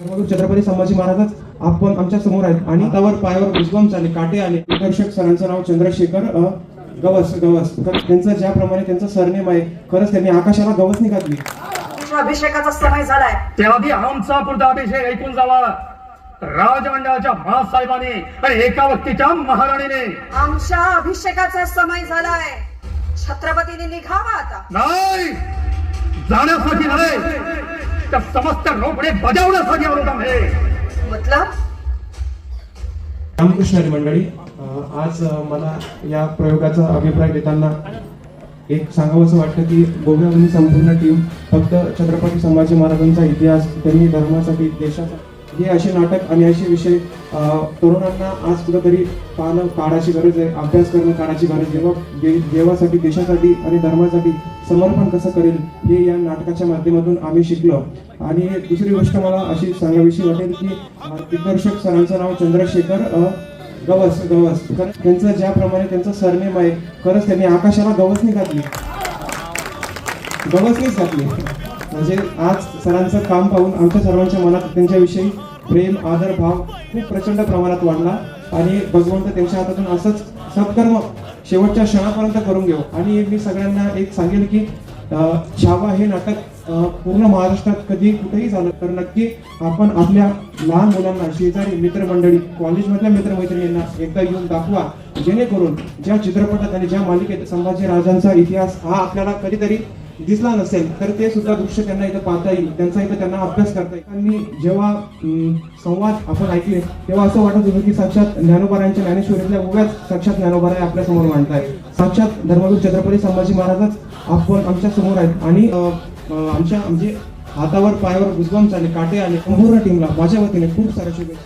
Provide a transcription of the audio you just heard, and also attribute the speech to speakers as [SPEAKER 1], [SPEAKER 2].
[SPEAKER 1] छत्रपती संभाजी महाराजच आपण आमच्यासमोर आहेत. आणि हातावर पायावर भुजबम चाले काटे आले. दिग्दर्शक सरांचं नाव चंद्रशेखर गवस गवस. तर त्यांचं ज्याप्रमाणे त्यांचं सरनेम आहे खरंच त्यांनी आकाशाला गवसनी घातली
[SPEAKER 2] अभिषेकाचा समय झालाय.
[SPEAKER 3] तेव्हा बी आमचा पुढचा अभिषेक ऐकून जावा. राजमंडळाच्या महासाहेबांनी आणि एका व्यक्तीच्या महाराणीने.
[SPEAKER 2] आमच्या अभिषेकाचा समय झालाय. छत्रपतीने निघावा आता.
[SPEAKER 3] नाही! जाण्यासाठी नव्हे. त्या समस्त रोपडे बजावण्यासाठी अनुगम हे
[SPEAKER 2] मतलब?
[SPEAKER 1] रामकृष्ण हरी मंडळी आज मला या प्रयोगाचा अभिप्राय देताना एक सांगावंसं वाटतं की गोव्याहून संपूर्ण टीम फक्त छत्रपती संभाजी महाराजांचा इतिहास त्यांनी धर्मासाठी देशाचा हे असे नाटक आणि असे विषय तरुणांना आज कुठेतरी पाहणं काळाची गरज आहे अभ्यास करणं काळाची गरज आहे. जेव्हा दे- देवासाठी देशासाठी आणि धर्मासाठी समर्पण कसं करेल हे या नाटकाच्या माध्यमातून आम्ही शिकलो. आणि दुसरी गोष्ट मला अशी सांगावीशी वाटेल की दिग्दर्शक सरांचं नाव चंद्रशेखर गवस गवस. त्यांचं ज्याप्रमाणे त्यांचं सरनेम आहे खरंच त्यांनी आकाशाला गवसनी घातली. गवसनीच घातली. म्हणजे आज सरांचं काम पाहून आमच्या सर्वांच्या मनात त्यांच्याविषयी प्रेम आदर भाव खूप प्रचंड प्रमाणात वाढला. आणि भगवंत त्यांच्या हातातून असंच सत्कर्म शेवटच्या क्षणापर्यंत करून घेऊ. आणि मी सगळ्यांना एक सांगेल की अं, छावा हे नाटक पूर्ण महाराष्ट्रात कधी कुठेही झालं तर नक्की आपण आपल्या लहान मुलांना शेजारी मित्रमंडळी कॉलेजमधल्या मित्रमैत्रिणींना एकदा येऊन दाखवा. जेणेकरून ज्या चित्रपटात आणि ज्या मालिकेत संभाजी राजांचा इतिहास हा आपल्याला कधीतरी दिसला नसेल तर ते सुद्धा दृश्य त्यांना इथं पाहता येईल. त्यांचा इथं त्यांना अभ्यास करता येईल. आणि जेव्हा संवाद आपण ऐकले तेव्हा असं वाटत होतं की साक्षात ज्ञानोबारायांच्या ज्ञानेश्वरीतल्या उभ्याच साक्षात ज्ञानोबाराय आपल्यासमोर मांडताय साक्षात धर्मवीर छत्रपती संभाजी महाराजच आपण आमच्यासमोर आहेत. आणि आमच्या म्हणजे हातावर पायावर भुजबम आले काटे आले संपूर्ण टीमला माझ्या वतीने खूप साऱ्या शुभेच्छा.